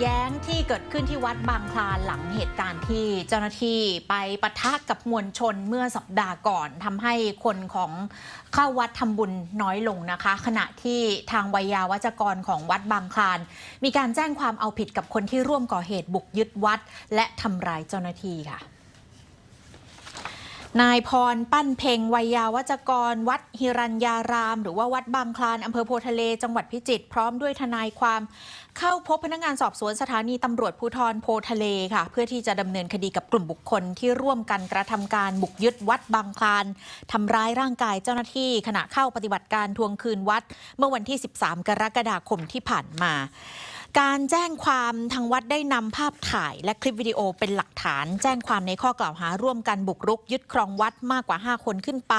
แย้งที่เกิดขึ้นที่วัดบางคลานหลังเหตุการณ์ที่เจ้าหน้าที่ไปปะทะกับมวลชนเมื่อสัปดาห์ก่อนทำให้คนของเข้าวัดทำบุญน้อยลงนะคะ ขณะที่ทางวิยาวัจกรของวัดบางคลาน มีการแจ้งความเอาผิดกับคนที่ร่วมก่อเหตุบุกยึดวัด และทำร้ายเจ้าหน้าที่ค่ะ นายพรปั้นเพ็งวัยยาวัจกร วัดฮิรัญญาราม หรือว่าวัดบางคลานอำเภอโพทะเลจังหวัดพิจิตรพร้อมด้วยทนายความ เข้าพบพนักงานสอบสวนสถานีตำรวจภูธรโพทะเลค่ะ เพื่อที่จะดำเนินคดีกับกลุ่มบุคคลที่ร่วมกันกระทำการบุกยึดวัดบางคลานทำร้ายร่างกายเจ้าหน้าที่ ขณะเข้าปฏิบัติการทวงคืนวัด เมื่อวันที่ 13 กรกฎาคมที่ผ่านมา การแจ้งความทางวัดได้นำภาพถ่ายและคลิปวิดีโอเป็นหลักฐาน แจ้งความในข้อกล่าวหาร่วมกันบุกรุก ยึดครองวัดมากกว่า 5 คนขึ้นไป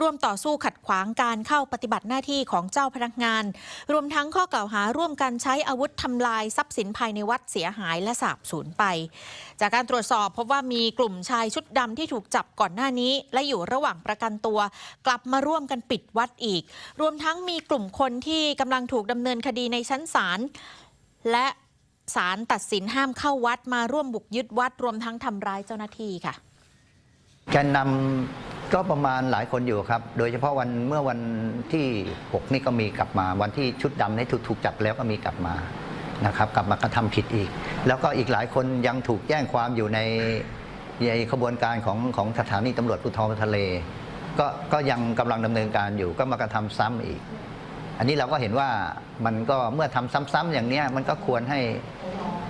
ร่วมต่อสู้ขัดขวางการเข้าปฏิบัติหน้าที่ของเจ้าพนักงาน รวมทั้งข้อกล่าวหาร่วมกันใช้อาวุธทำลายทรัพย์สินภายในวัดเสียหายและสาบสูญไป จากการตรวจสอบพบว่ามีกลุ่มชายชุดดำที่ถูกจับก่อนหน้านี้ และอยู่ระหว่างประกันตัว กลับมาร่วมกันปิดวัดอีก รวมทั้งมีกลุ่มคนที่กำลังถูกดำเนินคดีในชั้นศาล และศาลตัดสินห้ามเข้าวัดมาร่วมบุกยึดวัดรวมทั้งทำร้ายเจ้าหน้าที่ค่ะแกนนำก็ประมาณหลายคนอยู่ครับ โดยเฉพาะวันเมื่อวันที่ 6 นี่ก็มีกลับมา วันที่ชุดดำนี่ถูกถูกจับแล้วก็มีกลับมานะครับกลับมากระทำผิดอีก แล้วก็อีกหลายคนยังถูกแจ้งความอยู่ในในขบวนการของของสถานีตำรวจภูธรทะเล ก็ก็ยังกำลังดำเนินการอยู่ก็มากระทำซ้ำอีก อันนี้เราก็เห็นว่ามันก็เมื่อทำซ้ำๆอย่างนี้มันก็ควรให้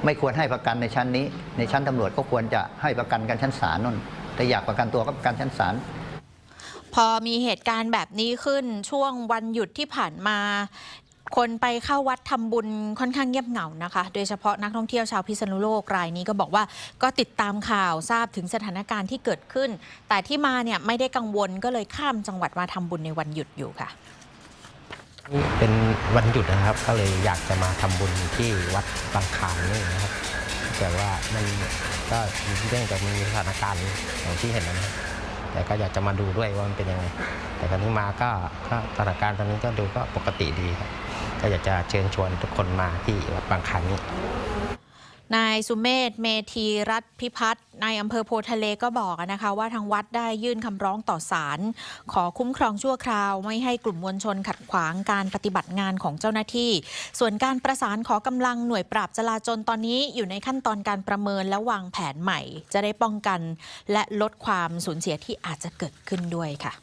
ไม่ควรให้ประกันในชั้นนี้ ในชั้นตำรวจก็ควรจะให้ประกันกันชั้นศาลนั่นแต่อยากประกันตัวก็ประกันชั้นศาลพอมีเหตุการณ์แบบนี้ขึ้นช่วงวันหยุดที่ผ่านมา คนไปเข้าวัดทำบุญค่อนข้างเงียบเหงานะคะ โดยเฉพาะนักท่องเที่ยวชาวพิษณุโลกรายนี้ก็บอกว่าก็ติดตามข่าวทราบถึงสถานการณ์ที่เกิดขึ้น แต่ที่มาเนี่ยไม่ได้กังวลก็เลยข้ามจังหวัดมาทำบุญในวันหยุดอยู่ค่ะ เป็นวันหยุดนะครับ ก็เลยอยากจะมาทำบุญที่วัดบางขานนี่นะครับ แต่ว่ามันก็เรื่องจากมีสถานการณ์อย่างที่เห็นนะครับแต่ก็อยากจะมาดูด้วยว่ามันเป็นยังไง แต่ครั้นี้มาก็ก็สถานการณ์ตอนนี้ก็ดูก็ปกติดีครับก็อยากจะเชิญชวนทุกคนมาที่วัดบางขานนี้ นายสุเมธเมธีรัตพิพัฒน์นายอำเภอโพทะเลก็บอกนะคะว่าทางวัดได้ยื่นคำร้องต่อศาลขอคุ้มครองชั่วคราว ไม่ให้กลุ่มมวลชนขัดขวางการปฏิบัติงานของเจ้าหน้าที่ ส่วนการประสานขอกำลังหน่วยปราบจลาจลตอนนี้อยู่ในขั้นตอนการประเมินและวางแผนใหม่ จะได้ป้องกัน และลดความสูญเสียที่อาจจะเกิดขึ้นด้วยค่ะ